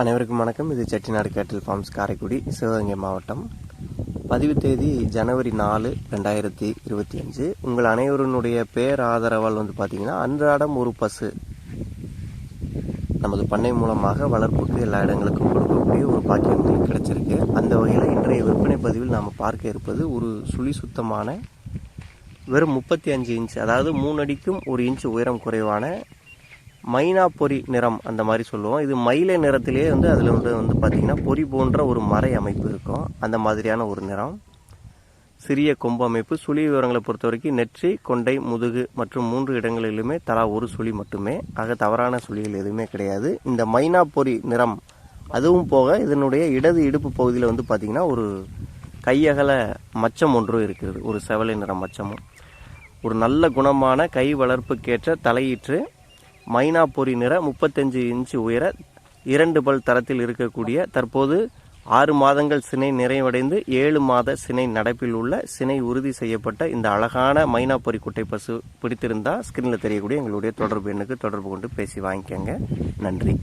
அனைவருக்கும் வணக்கம். இது செட்டிநாடு கேட்டில் ஃபார்ம்ஸ் காரைக்குடி சிவகங்கை மாவட்டம். பதிவு தேதி ஜனவரி நாலு ரெண்டாயிரத்தி இருபத்தி அஞ்சு. உங்கள் அனைவருடைய பேர் ஆதரவால் வந்து பார்த்தீங்கன்னா அன்றாடம் ஒரு பசு நமது பண்ணை மூலமாக வளர்ப்புக்கு எல்லா இடங்களுக்கும் கொடுக்கக்கூடிய ஒரு பாக்கியம் கிடைச்சிருக்கு. அந்த வகையில் இன்றைய விற்பனை பதிவில் நாம் பார்க்க இருப்பது ஒரு சுழி சுத்தமான வெறும் முப்பத்தி அஞ்சு இன்ச் அதாவது மூணு அடிக்கும் ஒரு இன்ச் உயரம் குறைவான மைனா பொறி நிறம் அந்த மாதிரி சொல்லுவோம். இது மயிலை நிறத்திலேயே வந்து அதில் வந்து வந்து பார்த்திங்கன்னா பொறி போன்ற ஒரு மறை அமைப்பு இருக்கும். அந்த மாதிரியான ஒரு நிறம். சிறிய கொம்பு அமைப்பு. சுழி விவரங்களை பொறுத்த வரைக்கும் நெற்றி கொண்டை முதுகு மற்றும் மூன்று இடங்களிலுமே தலா ஒரு சுழி மட்டுமே. ஆக தவறான சுழிகள் எதுவுமே கிடையாது. இந்த மைனா பொறி நிறம் அதுவும் போக இதனுடைய இடது இடுப்பு பகுதியில் வந்து பார்த்திங்கன்னா ஒரு கையகல மச்சம் ஒன்றும் இருக்கிறது ஒரு செவலை நிற மச்சமும். ஒரு நல்ல குணமான கை வளர்ப்புக்கேற்ற தலையீற்று மைனா பொறி நிற முப்பத்தஞ்சு இன்ச்சு உயர இரண்டு பல் தரத்தில் இருக்கக்கூடிய தற்போது ஆறு மாதங்கள் சினை நிறைவடைந்து ஏழு மாத சினை நடப்பில் உள்ள சினை உறுதி செய்யப்பட்ட இந்த அழகான மைனா குட்டை பசு பிடித்திருந்தா ஸ்கிரீனில் தெரியக்கூடிய எங்களுடைய தொடர்பு எண்ணுக்கு தொடர்பு கொண்டு பேசி வாங்கிக்கோங்க. நன்றி.